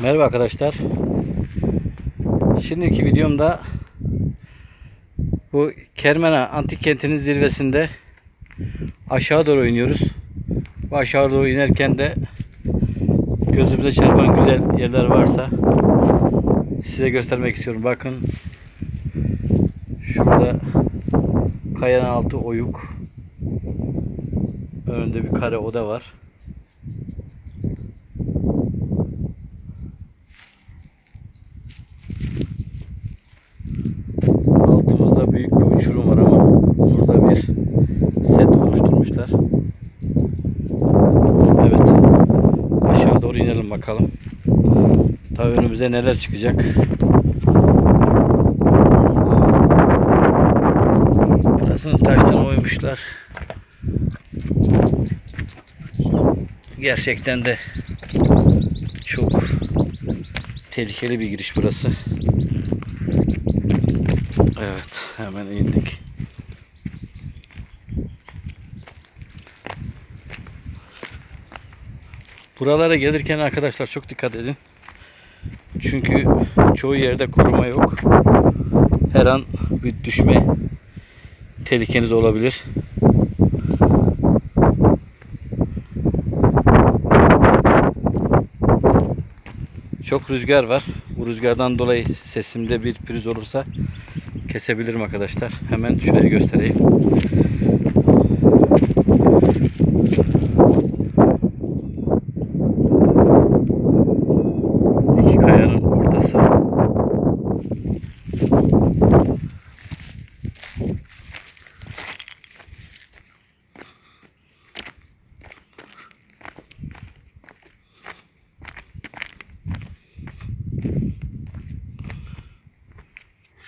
Merhaba arkadaşlar. Şimdiki videomda bu Kermena antik kentinin zirvesinde aşağı doğru iniyoruz. Bu aşağı doğru inerken de gözümüze çarpan güzel yerler varsa size göstermek istiyorum. Bakın şurada kayanın altı oyuk. Önünde bir kare oda var. Altımızda büyük bir uçurum var ama burada bir set oluşturmuşlar. Evet. Aşağı doğru inelim bakalım. Tabii önümüze neler çıkacak. Burasını taştan oymuşlar. Gerçekten de çok tehlikeli bir giriş burası. Evet, hemen indik. Buralara gelirken arkadaşlar çok dikkat edin. Çünkü çoğu yerde koruma yok. Her an bir düşme tehlikeniz olabilir. Çok rüzgar var. Bu rüzgardan dolayı sesimde bir pürüz olursa kesebilirim arkadaşlar. Hemen şuraya göstereyim.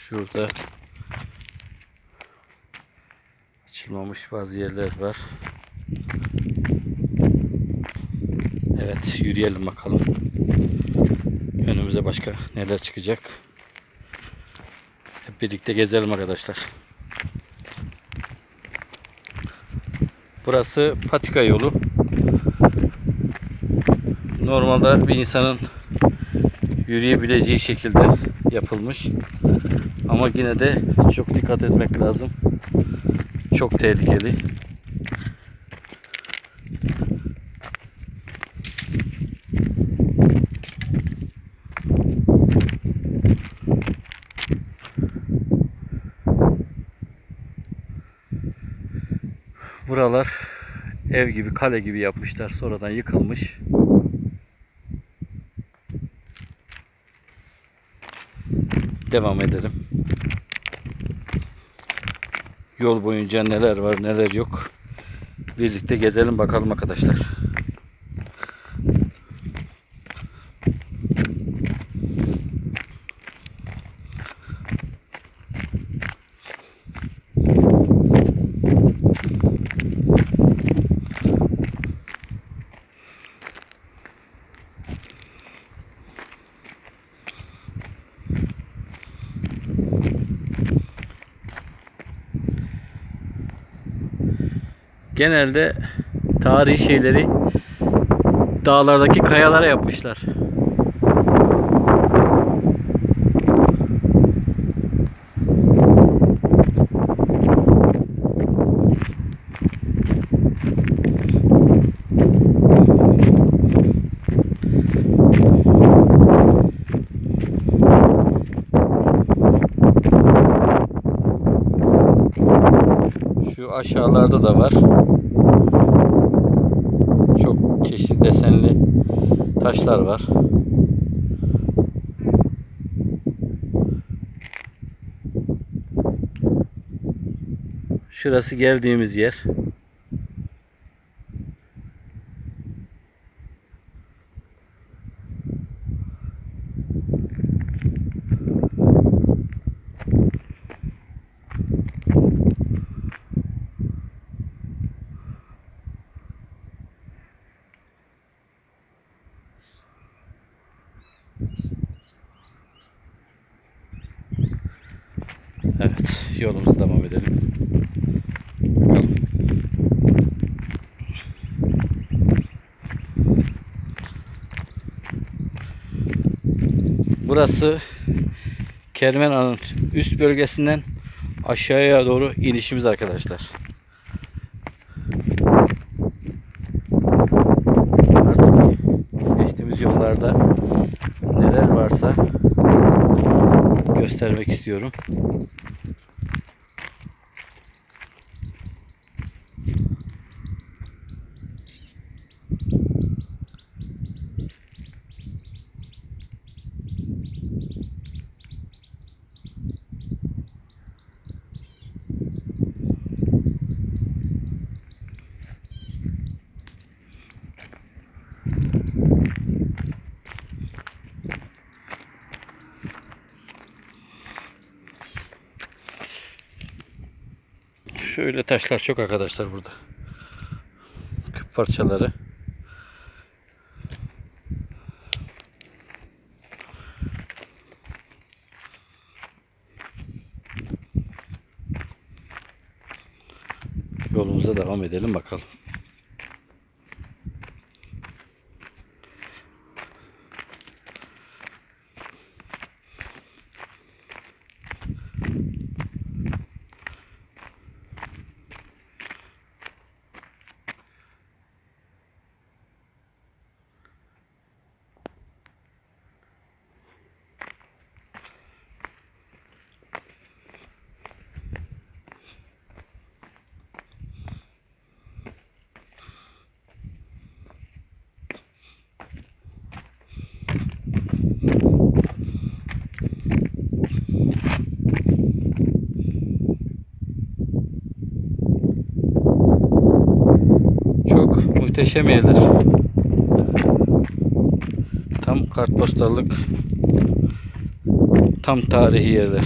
Şurada açılmamış bazı yerler var. Evet yürüyelim bakalım. Önümüze başka neler çıkacak. Hep birlikte gezelim arkadaşlar. Burası patika yolu. Normalde bir insanın yürüyebileceği şekilde yapılmış. Ama yine de çok dikkat etmek lazım. Çok tehlikeli. Buralar ev gibi, kale gibi yapmışlar. Sonradan yıkılmış. Devam edelim. Yol boyunca neler var neler yok. Birlikte gezelim bakalım arkadaşlar. Genelde tarihi şeyleri dağlardaki kayalara yapmışlar. Şu aşağılarda da var. Çok çeşitli desenli taşlar var. Şurası geldiğimiz yer. Evet, yolumuza devam edelim. Burası Kermen Ağa'nın üst bölgesinden aşağıya doğru inişimiz arkadaşlar. Artık geçtiğimiz yollarda neler varsa göstermek istiyorum. Şöyle taşlar çok arkadaşlar burada. Küp parçaları. Yolumuza devam edelim bakalım. Çok muhteşem yerler. Tam kartpostallık, tam tarihi yerler.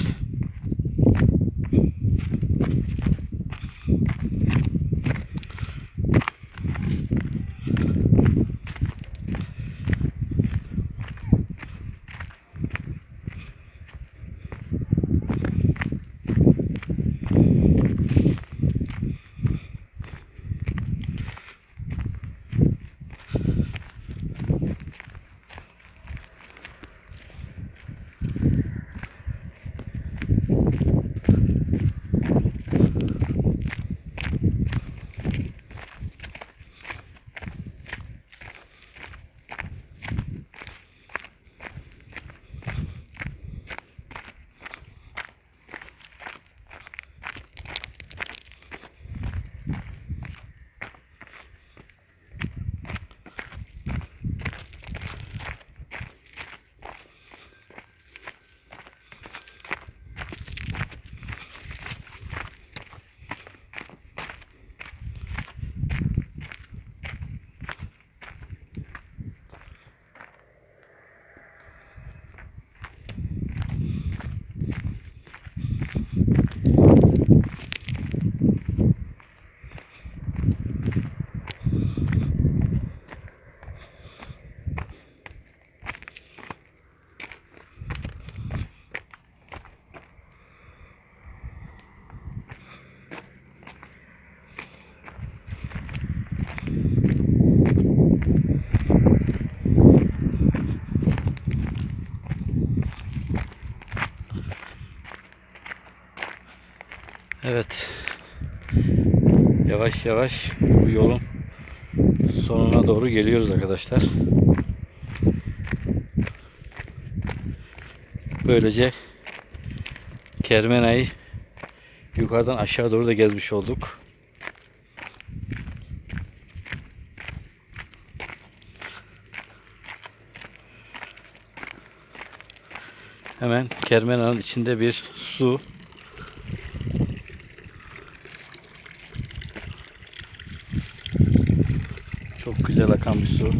Evet. Yavaş yavaş bu yolun sonuna doğru geliyoruz arkadaşlar. Böylece Kermenay'ı yukarıdan aşağı doğru da gezmiş olduk. Hemen Kermena'nın içinde bir su Çok güzel akan bir su.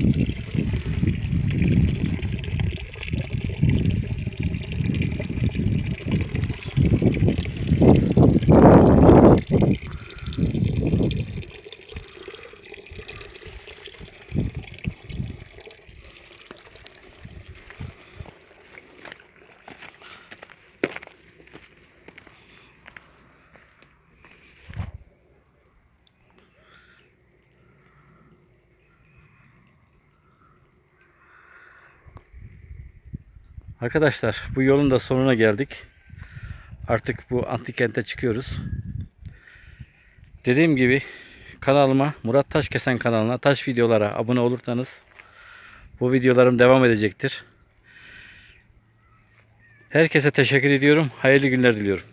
Arkadaşlar bu yolun da sonuna geldik. Artık bu antik kente çıkıyoruz. Dediğim gibi kanalıma Murat Taşkesen kanalına taş videolara abone olursanız bu videolarım devam edecektir. Herkese teşekkür ediyorum. Hayırlı günler diliyorum.